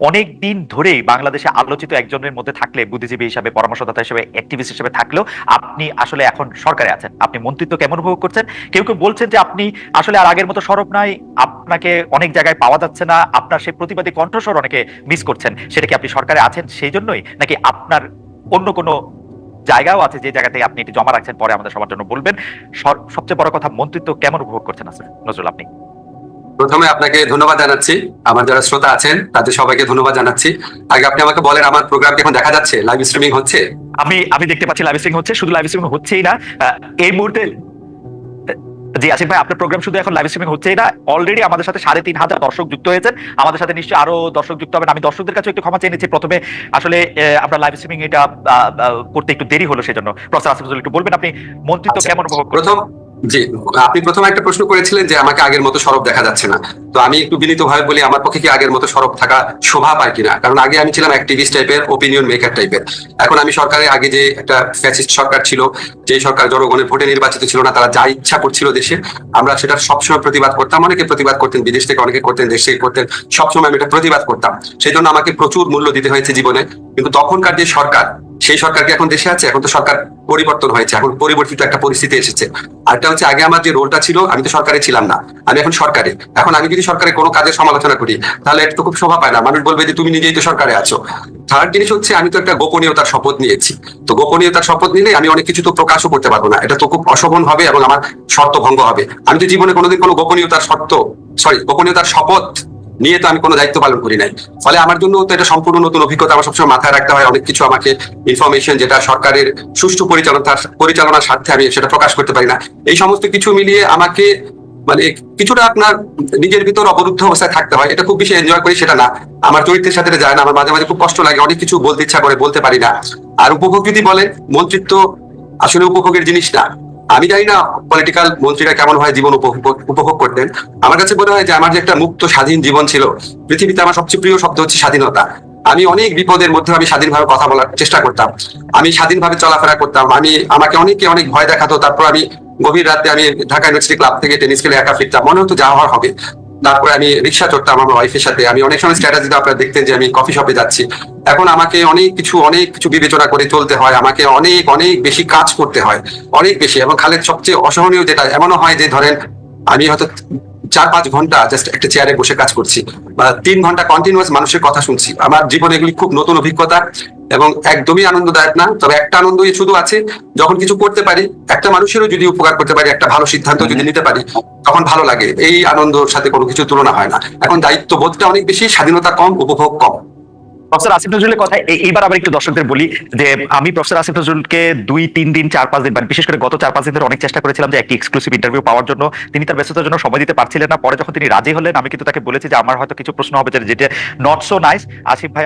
অনেক দিন ধরেই বাংলাদেশে আলোচিত একজনের মধ্যে থাকলে, বুদ্ধিজীবী হিসাবে, পরামর্শদাতা হিসেবে অ্যাক্টিভিস্ট হিসেবে থাকলেও আপনি আসলে এখন সরকারে আছেন। আপনি মন্ত্রিত্ব কেমন উপভোগ করছেন? কেউ কেউ বলছেন যে আপনি আসলে আর আগের মতো সরব নাই, আপনাকে অনেক জায়গায় পাওয়া যাচ্ছে না, আপনার সেই প্রতিবাদী কণ্ঠস্বর অনেকে মিস করছেন। সেটা কি আপনি সরকারে আছেন সেই জন্যই? নাকি আপনার অন্য কোনো জায়গাও আছে যে জায়গাতে আপনি এটি জমা রাখছেন, পরে আমাদের সবার জন্য বলবেন? সবচেয়ে বড় কথা, মন্ত্রিত্ব কেমন উপভোগ করছেন আসলে নজরুল, আপনি? প্রথমে আপনাকে ধন্যবাদ জানাচ্ছি। আমার যারা শ্রোতা আছেন তাদের সবাইকে ধন্যবাদ জানাচ্ছি। আগে আপনি আমাকে বলেন আমার প্রোগ্রাম এখন দেখা যাচ্ছে? লাইভ স্ট্রিমিং হচ্ছে? আমি আমি দেখতে পাচ্ছি লাইভ স্ট্রিম হচ্ছে শুধু লাইভ স্ট্রিম হচ্ছেই না এই মুহূর্তে জি আসিফ ভাই আপনার প্রোগ্রাম শুধু এখন লাইভ স্ট্রিমিং হচ্ছেই না অলরেডি আমাদের সাথে সাড়ে তিন হাজার দর্শক যুক্ত হয়েছেন। আমাদের সাথে নিশ্চয়ই আরও দর্শক যুক্ত হবেন। আমি দর্শকদের কাছে একটু ক্ষমা চেয়ে নিচ্ছি। প্রথমে আসলে আহ, আমরা লাইভ স্ট্রিমিং এটা করতে একটু দেরি হলো সেজন্য। প্রফেসর আসিফ নজরুল একটু বলবেন আপনি মন্ত্রিত্ব আচ্ছা, কেমন উপভোগ করছেন? প্রথম জি, আপনি প্রথমে একটা প্রশ্ন করেছিলেন যে আমাকে আগের মতো সরব দেখা যাচ্ছে না। তো আমি একটু বিনীত ভাবে বলি, আমার পক্ষে কি আগের মতো সরব থাকা শোভা পায় কিনা? কারণ আগে আমি ছিলাম অ্যাক্টিভিস্ট টাইপের ওপিনিয়ন মেকার টাইপের এখন আমি সরকারে, আগে যে একটা ফ্যাসিস্ট সরকার ছিল, যে সরকার জনগণের ভোটে নির্বাচিত ছিল না, তারা যা ইচ্ছা করছিল দেশে, আমরা সেটা সবসময় প্রতিবাদ করতাম। অনেকে প্রতিবাদ করতেন বিদেশ থেকে, অনেকে করতেন দেশ থেকে করতেন। সবসময় আমি এটা প্রতিবাদ করতাম। সেই জন্য আমাকে প্রচুর মূল্য দিতে হয়েছে জীবনে। কিন্তু তখনকার যে সরকার সেই সরকার কি এখন দেশে আছে, এখন তো সরকার পরিবর্তন হয়েছে, এখন পরিবর্তিত একটা পরিস্থিতি এসেছে। আরটা হচ্ছে, আগে আমার যে রোলটা ছিল, আমি তো সরকারে ছিলাম না, আমি এখন সরকারে। এখন আমি যদি সরকারে কোনো কাজের সমালোচনা করি, তাহলে এটা তো খুব শোভা পায় না। মানুষ বলবে যে, তুমি নিজেই তো সরকারে আছো। থার্ড জিনিস হচ্ছে, আমি তো একটা গোপনীয়তার শপথ নিয়েছি। তো গোপনীয়তার শপথ নিলে আমি অনেক কিছু তো প্রকাশও করতে পারব না। এটা তো খুব অশোভন হবে এবং আমার শর্ত ভঙ্গ হবে। আমি তো জীবনে কোনোদিন কোনো গোপনীয়তার শর্ত সরি গোপনীয়তার শপথ নিয়ে তো আমি কোনো দায়িত্ব পালন করি নাই। ফলে আমার জন্য তো এটা সম্পূর্ণ নতুন অভিজ্ঞতা আমার সবসময় মাথায় রাখতে হয়। অনেক কিছু আমাকে ইনফরমেশন যেটা সরকারের সুষ্ঠু পরিচালনা পরিচালনার স্বার্থে আমি সেটা প্রকাশ করতে পারি না। এই সমস্ত কিছু মিলিয়ে আমাকে মানে কিছুটা আপনার নিজের ভিতর অবরুদ্ধ অবস্থায় থাকতে হয়। এটা খুব বেশি এনজয় করি সেটা না। আমার চরিত্রের সাথে যায় না। আমার মাঝে মাঝে খুব কষ্ট লাগে। অনেক কিছু বলতে ইচ্ছা করে, বলতে পারি না। আর উপভোগ যদি বলেন, মন্ত্রিত্ব আসলে উপভোগের জিনিস না। আমি জানি না পলিটিক্যাল মন্ত্রীরা কেমন হয় জীবন উপভোগ- করতেন। আমার কাছে মনে হয় যে আমার যে একটা মুক্ত স্বাধীন জীবন ছিল, পৃথিবীতে আমার সবচেয়ে প্রিয় শব্দ হচ্ছে স্বাধীনতা। আমি অনেক বিপদের মধ্যে আমি স্বাধীনভাবে কথা বলার চেষ্টা করতাম। আমি স্বাধীনভাবে চলাফেরা করতাম। আমি, আমাকে অনেকে অনেক ভয় দেখাতো। তারপর আমি গভীর রাতে আমি ঢাকা ইউনিভার্সিটি ক্লাব থেকে টেনিস খেলে একা ফিরতাম। মনে হতো যাওয়া হবে। তারপরে আমি রিক্সা চড়তাম আমার ওয়াইফের সাথে। আমি অনেক সময় স্ট্র্যাটেজিতে আপনারা দেখতেন যে আমি কফি শপে যাচ্ছি। এখন আমাকে অনেক কিছু অনেক কিছু বিবেচনা করে চলতে হয়। আমাকে অনেক অনেক বেশি কাজ করতে হয়। অনেক বেশি। এবং খালেদ, সবচেয়ে অসহনীয় যেটা, এমনও হয় যে ধরেন, আমি হয়তো চার পাঁচ ঘণ্টা জাস্ট একটা চেয়ারে বসে কাজ করছি। বা তিন ঘণ্টা কন্টিনিউয়াস মানুষের কথা শুনছি। আমার জীবনে এগুলি খুব নতুন অভিজ্ঞতা। এবং একদমই আনন্দদায়ক না, তবে একটা আনন্দ শুধু আছে, যখন কিছু করতে পারি, একটা মানুষেরও যদি উপকার করতে পারি, একটা ভালো সিদ্ধান্ত যদি নিতে পারি, তখন ভালো লাগে। এই আনন্দর সাথে কোনো কিছু তুলনা হয় না। এখন দায়িত্ব বোধটা অনেক বেশি, স্বাধীনতা কম, উপভোগ কম। প্রফেসর আসিফ নজরুলের কথা এইবার আবার একটু দর্শকদের বলি যে, আমি প্রফেসর আসিফ নজরুলকে দুই, তিন দিন, চার, পাঁচ দিন মানে বিশেষ করে গত চার, পাঁচ দিন ধরে অনেক চেষ্টা করেছিলাম যে একটি এক্সক্লুসিভ ইন্টারভিউ পাওয়ার জন্য। তিনি তার ব্যস্ততার জন্য সময় দিতে পারছিলেন না। পরে যখন তিনি রাজি হলেন, আমি কিন্তু তাকে বলেছি যে, আমার হয়তো কিছু প্রশ্ন হবে যেটা নট সো নাইস আসিফ ভাই